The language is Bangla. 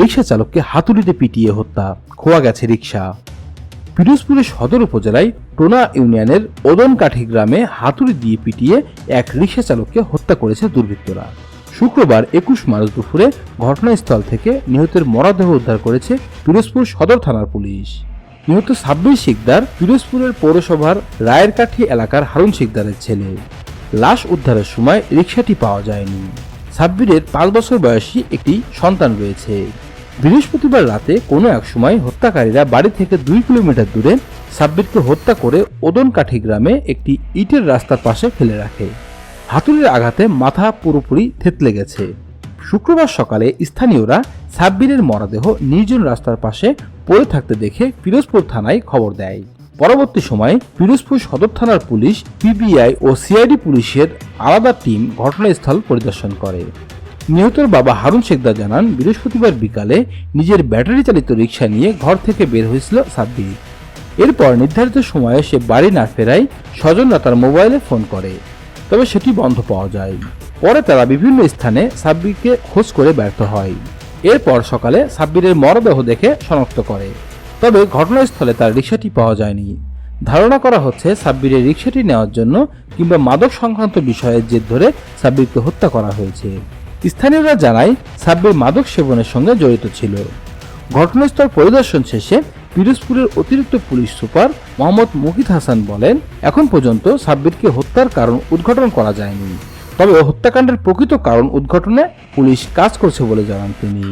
রিক্সা চালককে হাতুড়িতে পিটিয়ে হত্যা, খোয়া গেছে রিক্সা। পিরোজপুরের সদর উপজেলায় টোনা ইউনিয়নের ওদনকাঠি গ্রামে হাতুড়ি দিয়ে পিটিয়ে এক রিক্সা চালককে হত্যা করেছে দুর্বৃত্তরা। শুক্রবার একুশ মার্চ দুপুরে ঘটনাস্থল থেকে নিহতের মরদেহ উদ্ধার করেছে পিরোজপুর সদর থানার পুলিশ। নিহত সাব্বির শিকদার পিরোজপুরের পৌরসভার রায়েরকাঠি এলাকার হারুন শিকদারের ছেলে। লাশ উদ্ধারের সময় রিক্সাটি পাওয়া যায়নি। সাব্বিরের পাঁচ বছর বয়সী একটি সন্তান রয়েছে। বৃহস্পতিবার রাতে কোনো এক সময় হত্যাকারীরা বাড়ি থেকে দুই কিলোমিটার দূরে সাব্বিরকে হত্যা করে ওদনকাঠি গ্রামে একটি ইটের রাস্তার পাশে ফেলে রাখে। হাতুড়ির আঘাতে মাথা পুরোপুরি থেতলে গেছে। শুক্রবার সকালে স্থানীয়রা সাব্বিরের মরদেহ নির্জন রাস্তার পাশে পড়ে থাকতে দেখে পিরোজপুর থানায় খবর দেয়। পরবর্তী সময়ে পিরোজপুর সদর থানার পুলিশ, পিবিআই ও সিআইডি পুলিশের আলাদা টিম ঘটনাস্থল পরিদর্শন করে। নিহতের বাবা হারুন শেখদার জানান, বৃহস্পতিবার বিকালে নিজের ব্যাটারি চালিত রিক্সা নিয়ে ঘর থেকে বের হয়েছিল সাব্বির। এরপর নির্ধারিত সময়ে সে বাড়ি না ফেরায় স্বজনরা তার মোবাইলে ফোন করে, তবে সেটি বন্ধ পাওয়া যায়। পরে তারা বিভিন্ন স্থানে সাব্বিরকে খোঁজ করে ব্যর্থ হয়। এরপর সকালে সাব্বিরের মরদেহ দেখে শনাক্ত করে, তবে ঘটনাস্থলে তার রিক্সাটি পাওয়া যায়নি। ধারণা করা হচ্ছে সাব্বিরের রিক্সাটি নেওয়ার জন্য কিংবা মাদক সংক্রান্ত বিষয়ের জের ধরে সাব্বিরকে হত্যা করা হয়েছে। স্থানীয়রা জানায়, সাব্বির মাদক সেবনের সঙ্গে জড়িত ছিল। ঘটনাস্থল পরিদর্শন শেষে পিরোজপুরের অতিরিক্ত পুলিশ সুপার মোহাম্মদ মুকিত হাসান বলেন, এখন পর্যন্ত সাব্বিরকে হত্যার কারণ উদ্ঘাটন করা যায়নি। তবে হত্যাকাণ্ডের প্রকৃত কারণ উদ্ঘাটনে পুলিশ কাজ করছে বলে জানান তিনি।